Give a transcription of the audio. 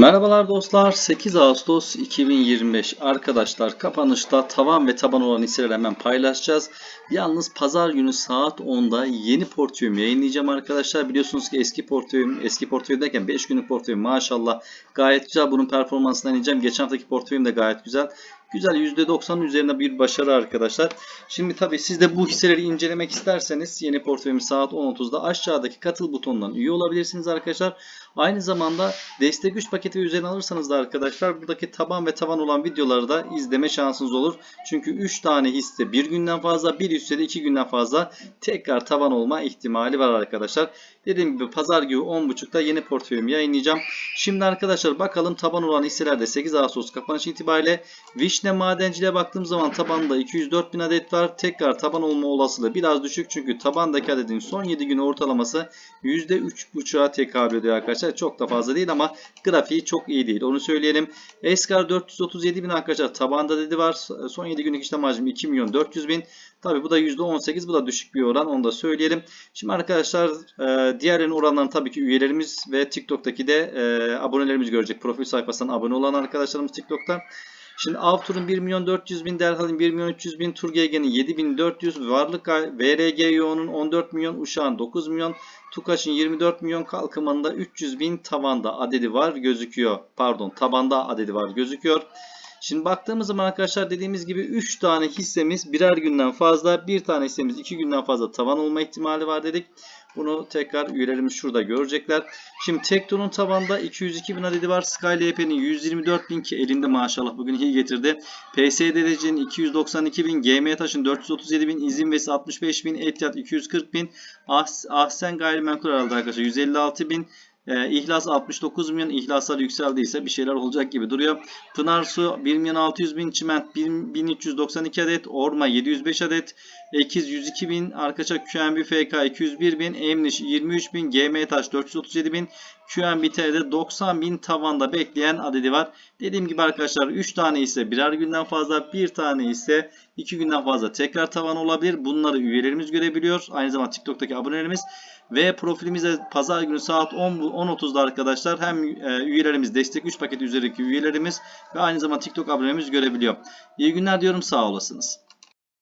Merhabalar dostlar. 8 Ağustos 2025. Arkadaşlar kapanışta tavan ve taban olan hisseleri hemen paylaşacağız. Yalnız pazar günü saat 10'da yeni portföyümü yayınlayacağım arkadaşlar. Biliyorsunuz ki eski portföyüm, eski portföy derken 5 günlük portföyüm maşallah gayet güzel. Bunun performansını ineceğim. Geçen haftaki portföyüm de gayet güzel. Güzel %90'ın üzerinde bir başarı arkadaşlar. Şimdi tabii siz de bu hisseleri incelemek isterseniz yeni portföyümüz saat 10.30'da aşağıdaki katıl butonundan üye olabilirsiniz arkadaşlar. Aynı zamanda destek güç paketi üzerine alırsanız da arkadaşlar buradaki taban ve tavan olan videoları da izleme şansınız olur. Çünkü 3 tane hisse bir günden fazla bir hisse de 2 günden fazla tekrar tavan olma ihtimali var arkadaşlar. Dediğim gibi pazar günü 10.30'da yeni portföyümü yayınlayacağım. Şimdi arkadaşlar bakalım taban olan hisselerde 8 Ağustos kapanış itibariyle Vişne madenciliğe baktığım zaman tabanda 204 bin adet var. Tekrar taban olma olasılığı biraz düşük çünkü tabandaki adetin son 7 günü ortalaması %3.5'a tekabül ediyor arkadaşlar. Çok da fazla değil ama grafiği çok iyi değil. Onu söyleyelim. Eskar 437 bin arkadaşlar tabanda dedi var. Son 7 günlük işlem hacmi 2 milyon 400 bin. Tabi bu da %18 bu da düşük bir oran onu da söyleyelim. Şimdi arkadaşlar e, diğerlerinin oranlarını tabii ki üyelerimiz ve TikTok'taki de e, abonelerimiz görecek. Profil sayfasından abone olan arkadaşlarımız TikTok'ta. Şimdi Avtur'un 1 milyon 400 bin, Derhal'in 1 milyon 300 bin, Turgegen'in 7 bin 400, Varlık VRG Yoğun'un 14 milyon, Uşağın 9 milyon, Tukaş'ın 24 milyon kalkınmanın da 300 bin tavanda adedi var gözüküyor. Pardon tabanda adedi var gözüküyor. Şimdi baktığımız zaman arkadaşlar dediğimiz gibi 3 tane hissemiz birer günden fazla, bir tane hissemiz 2 günden fazla tavan olma ihtimali var dedik. Bunu tekrar üyelerimiz şurada görecekler. Şimdi Tekton'un tabanda 202 bin adedi var. SkyLP'nin 124 bin ki elinde maşallah bugün iyi getirdi. PSDDC'nin 292 bin. GM Taş'ın 437 bin. İzinvesi 65 bin. Etiyat 240 bin. Ah- Ahsen Gayrimenkul herhalde arkadaşlar 156 bin. E, İhlas 69 milyon. İhlaslar yükseldiyse bir şeyler olacak gibi duruyor. Pınar Su 1 milyon 600 bin. Çiment 1392 adet. Orma 705 adet. Ekiz 102 bin. Arkadaşlar QNB FK 201 bin. Emniş 23 bin. GM Taş 437 bin. QNBT'de 90 bin tavanda bekleyen adedi var. Dediğim gibi arkadaşlar 3 tane ise birer günden fazla, bir tane ise 2 günden fazla tekrar tavan olabilir. Bunları üyelerimiz görebiliyor. Aynı zamanda TikTok'taki abonelerimiz. Ve profilimizde pazar günü saat 10 10.30'da arkadaşlar hem e, üyelerimiz destek 3 paketi üzerindeki üyelerimiz ve aynı zamanda TikTok abonelerimiz görebiliyor. İyi günler diyorum sağ olasınız.